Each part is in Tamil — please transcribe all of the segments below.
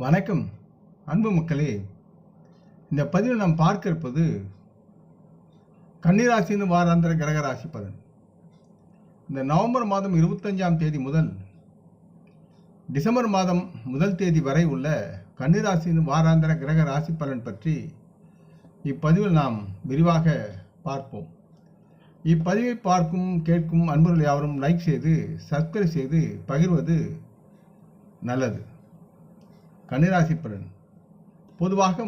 வணக்கம் அன்பு மக்களே. இந்த பதிவில் நாம் பார்க்க இருப்பது கன்னிராசின்னு வாராந்திர கிரகராசி பலன். இந்த நவம்பர் மாதம் இருபத்தஞ்சாம் தேதி முதல் டிசம்பர் மாதம் முதல் தேதி வரை உள்ள கன்னிராசின்னு வாராந்திர கிரக ராசி பலன் பற்றி இப்பதிவில் நாம் விரிவாக பார்ப்போம். இப்பதிவை பார்க்கும் கேட்கும் அன்பர்கள் யாவரும் லைக் செய்து சப்ஸ்கிரைப் செய்து பகிர்வது நல்லது. கன்னிராசி பலன். பொதுவாக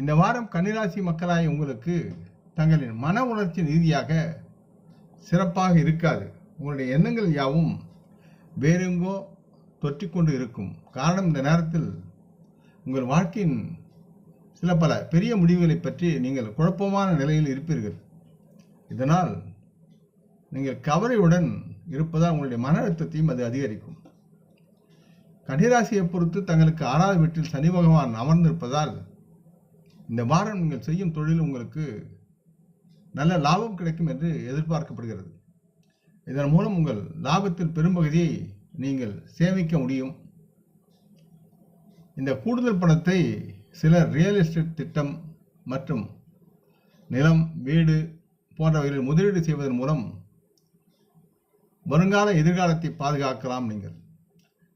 இந்த வாரம் கன்னிராசி மக்களாய் உங்களுக்கு தங்களின் மன உணர்ச்சி ரீதியாக சிறப்பாக இருக்காது. உங்களுடைய எண்ணங்கள் யாவும் வேறெங்கோ தொற்றிக்கொண்டு இருக்கும். காரணம் இந்த நேரத்தில் உங்கள் வாழ்க்கையின் சில பல பெரிய முடிவுகளை பற்றி நீங்கள் குழப்பமான நிலையில் இருப்பீர்கள். இதனால் நீங்கள் கவலையுடன் இருப்பதால் உங்களுடைய மன அழுத்தத்தையும் அது அதிகரிக்கும். கன்னிராசியை பொறுத்து தங்களுக்கு ஆறாவது வீட்டில் சனி பகவான் அமர்ந்திருப்பதால் இந்த வாரம் நீங்கள் செய்யும் தொழில் உங்களுக்கு நல்ல லாபம் கிடைக்கும் என்று எதிர்பார்க்கப்படுகிறது. இதன் மூலம் உங்கள் லாபத்தில் பெரும்பகுதியை நீங்கள் சேமிக்க முடியும். இந்த கூடுதல் பணத்தை சிலர் ரியல் எஸ்டேட் திட்டம் மற்றும் நிலம் வீடு போன்றவைகளில் முதலீடு செய்வதன் மூலம் வருங்கால எதிர்காலத்தை பாதுகாக்கலாம் நீங்கள்.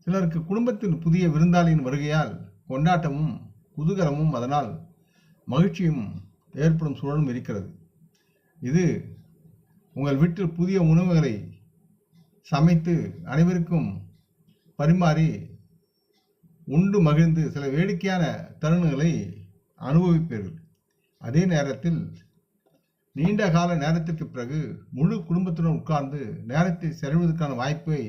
சிலருக்கு குடும்பத்தின் புதிய விருந்தாளியின் வருகையால் கொண்டாட்டமும் குதூகலமும் அதனால் மகிழ்ச்சியும் ஏற்படும் சூழலும் இருக்கிறது. இது உங்கள் வீட்டில் புதிய உணவுகளை சமைத்து அனைவருக்கும் பரிமாறி உண்டு மகிழ்ந்து சில வேடிக்கையான தருணங்களை அனுபவிப்பீர்கள். அதே நேரத்தில் நீண்ட கால நேரத்திற்கு பிறகு முழு குடும்பத்துடன் உட்கார்ந்து நேரத்தை செலவிடுவதற்கான வாய்ப்பை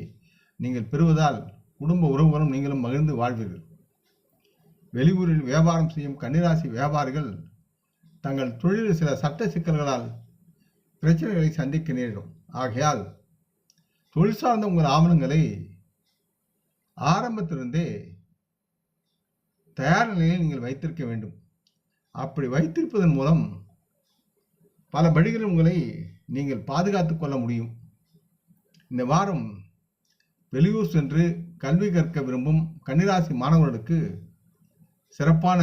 நீங்கள் பெறுவதால் குடும்ப உறவுகளும் நீங்களும் மகிழ்ந்து வாழ்வீர்கள். வெளியூரில் வியாபாரம் செய்யும் கன்னிராசி வியாபாரிகள் தங்கள் தொழிலில் சில சட்ட சிக்கல்களால் பிரச்சனைகளை சந்திக்க நேரிடும் ஆகையால் தொழில் சார்ந்த உங்கள் ஆவணங்களை ஆரம்பத்திலிருந்தே தயார் நிலையில் நீங்கள் வைத்திருக்க வேண்டும். அப்படி வைத்திருப்பதன் மூலம் பல வழிகளில் உங்களை நீங்கள் பாதுகாத்து கொள்ள முடியும். இந்த வாரம் வெளியூர் சென்று கல்வி கற்க விரும்பும் கன்னிராசி மாணவர்களுக்கு சிறப்பான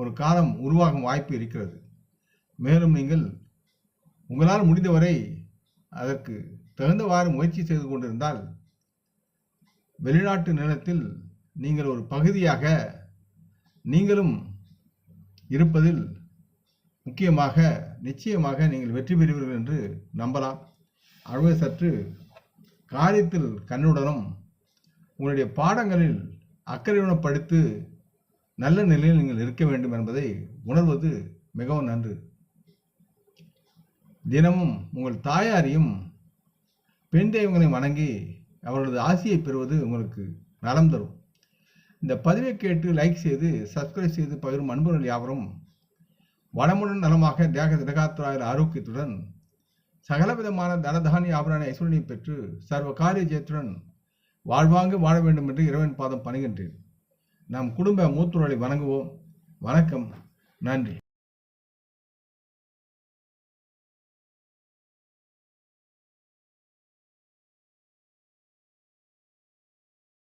ஒரு காலம் உருவாகும் வாய்ப்பு இருக்கிறது. மேலும் நீங்கள் உங்களால் முடிந்தவரை அதற்கு தகுந்தவாறு முயற்சி செய்து கொண்டிருந்தால் வெளிநாட்டு நிலத்தில் நீங்கள் ஒரு பகுதியாக நீங்களும் இருப்பதில் முக்கியமாக நிச்சயமாக நீங்கள் வெற்றி பெறுவீர்கள் என்று நம்பலாம். ஆகவே சற்று காரியத்தில் கண்ணுடனும் உங்களுடைய பாடங்களில் அக்கறையுடன் படித்து நல்ல நிலையில் நீங்கள் இருக்க வேண்டும் என்பதை உணர்வது மிகவும் நன்று. தினமும் உங்கள் தாயாரையும் பெண் தெய்வங்களையும் வணங்கி அவர்களது ஆசையை பெறுவது உங்களுக்கு நலம் தரும். இந்த பதிவை கேட்டு லைக் செய்து சப்ஸ்கிரைப் செய்து பகிரும் அன்புகள் யாவரும் வளமுடன் நலமாக தேக திடகாத்திராய ஆரோக்கியத்துடன் சகலவிதமான தனதானிய ஆபரண ஐஸ்வரனை பெற்று சர்வ காரிய ஜெயத்துடன் வாழ்வாங்க வாழ வேண்டும் என்று இறைவன் பாதம் பணிகின்றேன் நாம் குடும்ப மூத்தோர்களை வணங்குவோம். வணக்கம். நன்றி.